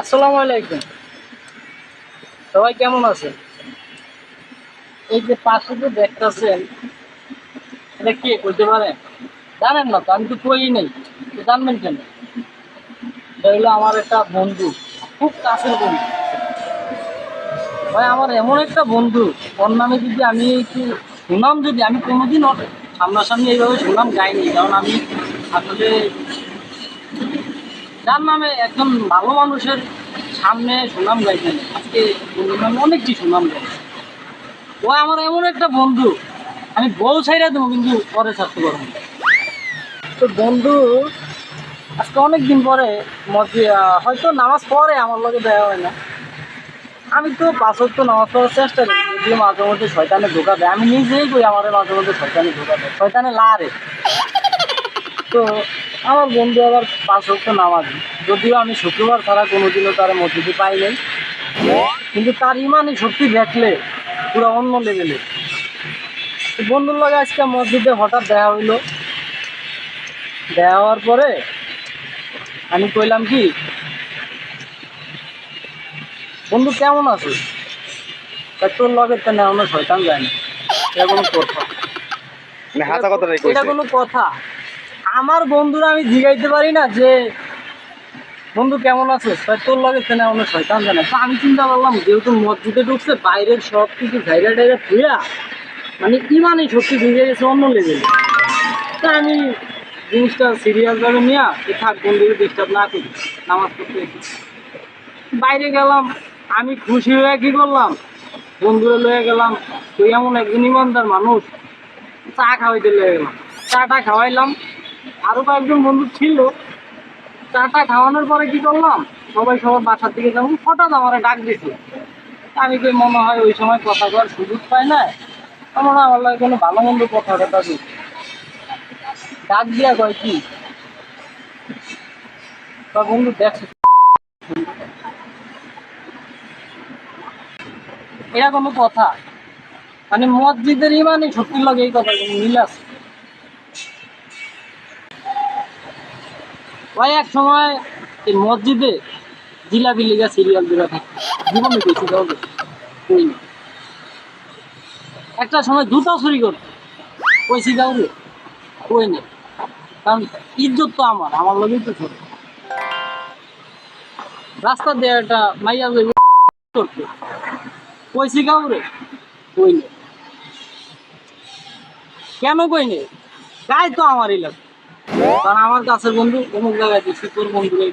আসসালামু আলাইকুম। সবাই কেমন আছেন? এই যে পাশে যে দেখতেছেন, এটা কে বলতে পারেন জানেন না তো, আমি তো কই নেই জানবেন কেন? এটা আমার একটা বন্ধু, খুব কাছের বন্ধু। ভাই, আমার এমন একটা বন্ধু, ওর নামে যদি আমি একটু সুনাম যদি, আমি কোনোদিন সামনাসামনি এইভাবে সুনাম গাইনি, কারণ আমি আসলে যার নামে একজন ভালো মানুষের সামনে সুনাম গাইতেন আজকে বন্ধুর নামে অনেকটি সুনাম গাই ও আমার এমন একটা বন্ধু, আমি বউ ছাইরা দেবো, কিন্তু পরে ছাড়তে পারব তো বন্ধু, আজকে অনেক দিন পরে হয়তো নামাজ পড়ে আমার লগে দেওয়া হয় না। আমি তো পাঁচক তো নামাজ পড়ার চেষ্টা করি যদিও মাঝে মধ্যে শয়তানে ধোকা দেয়। আমি নিজেই করি আমার মাঝে মধ্যে শয়তানে ধোকা দেয়। শয়তানে লারে তো আমার বন্ধু আবার পাঁচ ওয়াক্ত নামাজি। যদিও আমি শুক্রবার ছাড়া কোনোদিনও তার মসজিদে পাই নাই। কিন্তু তার ইমানই সত্যি দেখলে পুরো অন্য লেভেলে বন্ধুর লগে আজকে মসজিদে হঠাৎ দেখা হইল। দেখা হওয়ার পরে আমি কইলাম কি বন্ধু কেমন আছো? তোর লগে তো না শয়তান যায় না এটা কোনো কথা মানে এটা কোনো কথা। আমার বন্ধুরা আমি জিগাইতে পারি না যে, বন্ধু কেমন আছে? তোর লগে চেনা অন্য শয়তান জানে। তো আমি চিন্তা করলাম, যেহেতু মসজিদে ঢুকছে, বাইরের সব কিছু জায়গা টাইগা ধুয়া মানে ইমানই সত্যি ঢুকে গেছে অন্য লেভেলে তা আমি জিনিসটা সিরিয়াস ভাবে নিয়ে যে থাক বন্ধুকে ডিস্টার্ব না করি, নামাজ পড়তে বাইরে গেলাম, আমি খুশি হয়ে কি করলাম? বন্ধুরা লয়ে গেলাম তুই এমন একজন ইমানদার মানুষ, চা খাওয়াইতে লেগে গেলাম। চাটা খাওয়াইলাম আরও কয়েকজন বন্ধু ছিল। চাটা খাওয়ানোর পরে কি করলাম? সবাই সবার বাসার দিকে যাব। হঠাৎ আমার ডাক দিছে। আমি কি মনে হয় ওই সময় কথা করার সুযোগ পাই না আমার আমার লাগে কোনো ভালো মন্দ কথা কথা ডাক দিয়া কয়, কি? তা বন্ধু দেখছে। এটা কোনো কথা। মানে মসজিদের ইমানই সত্যি লাগে এই কথা মিল আছে। ভাই, এক সময় এই মসজিদে জিলাপি লিগা সিরিয়াল জীবনে কই একটা সময় দুটো চুরি করতো কইছি কাউকে কই না কারণ ইজ্জত তো আমার আমার লগেই তো ছোট রাস্তা দিয়ে একটা মাইয়া করতে কইছি কাউরে কই না কেন কই নে গায়ে তো আমারই লাগে। আমার কাছের বন্ধু অমুক জায়গায় শিপুর বন্ধু এই